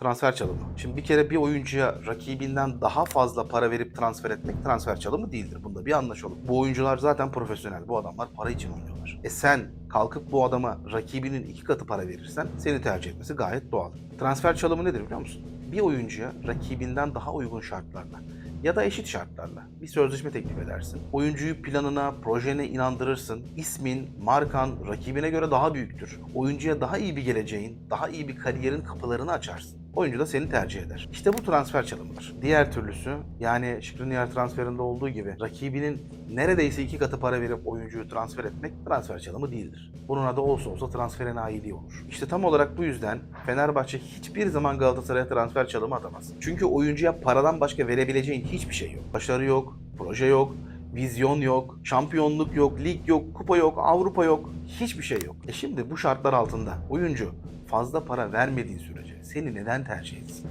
Transfer çalımı. Şimdi bir kere bir oyuncuya rakibinden daha fazla para verip transfer etmek transfer çalımı değildir. Bunda bir anlaşalım. Bu oyuncular zaten profesyonel. Bu adamlar para için oynuyorlar. E sen kalkıp bu adama rakibinin iki katı para verirsen seni tercih etmesi gayet doğal. Transfer çalımı nedir biliyor musun? Bir oyuncuya rakibinden daha uygun şartlarla ya da eşit şartlarla bir sözleşme teklif edersin. Oyuncuyu planına, projene inandırırsın. İsmin, markan rakibine göre daha büyüktür. Oyuncuya daha iyi bir geleceğin, daha iyi bir kariyerin kapılarını açarsın. Oyuncu da seni tercih eder. İşte bu transfer çalımıdır. Diğer türlüsü yani Skriniar transferinde olduğu gibi rakibinin neredeyse iki katı para verip oyuncuyu transfer etmek transfer çalımı değildir. Bunun adı olsa olsa transfer enayiliği olur. İşte tam olarak bu yüzden Fenerbahçe hiçbir zaman Galatasaray'a transfer çalımı atamaz. Çünkü oyuncuya paradan başka verebileceğin hiçbir şey yok. Başarı yok, proje yok, vizyon yok, şampiyonluk yok, lig yok, kupa yok, Avrupa yok, hiçbir şey yok. E şimdi bu şartlar altında oyuncu fazla para vermediği sürece seni neden tercih etsin?